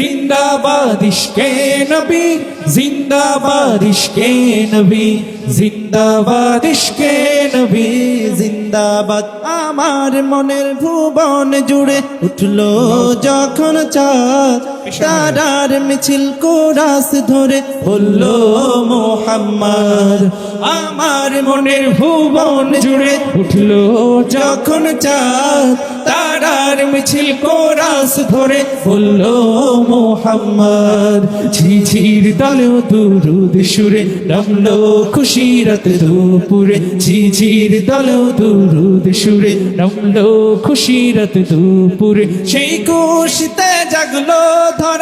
জিন্দাবাদ ইশকে নবী জিন্দাবাদ ইশকে নবী জিন্দাবাদ ইশকে নবী জিন্দাবাদ। আমার মনের ভুবন জুড়ে উঠল যখন চাঁদ তারার মিছিল কোরাস ধরে বলল মোহাম্মদ আমার মনের ভুবন জুড়ে উঠল যখন চাঁদ মিছিল কোরাস ধরে বলল, মোহাম্মদ, ঝিঝির দলেও দুরুদ সুরে নামলো খুশিরত দুপুরে। ঝিঝির দলেও দুরুদ সুরে নামলো খুশিরত দুপুরে। সেই খুশিতে জাগলো ধরা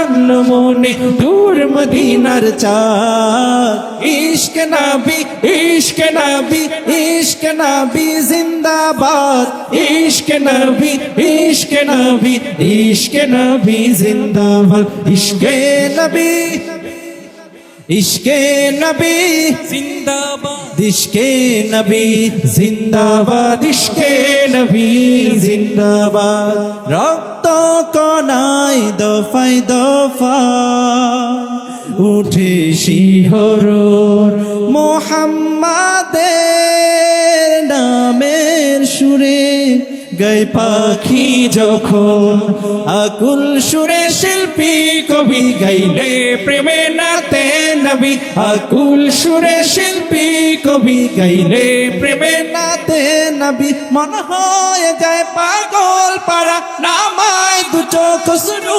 আকাশান মনে দূর মদিনার চাঁদ। ইশক নবী ইশক নবী ইশক নবী জিন্দাবাদ। ইশক নবী ইশক নবী ইশক নবী জিন্দাবাদ। ইশকে নবী ইশকে নবী জিন্দাবাদ। ইশকে নবী জিন্দাবাদ, ইশকে নবী জিন্দাবাদ। রক্ত কনাই দফাই দফা। উঠে শিহর মোহাম্মাদের নামের সুরে। গাই পাখি যখন আকুল সুরে শিল্পী কবি গাইলে প্রেমে নাতে নবী, আকুল সুরে শিল্পী, কবি গাইলে প্রেমে নাতে নবী। মন হয়ে যায় পাগল পারা নামায় দু চোখ শুরু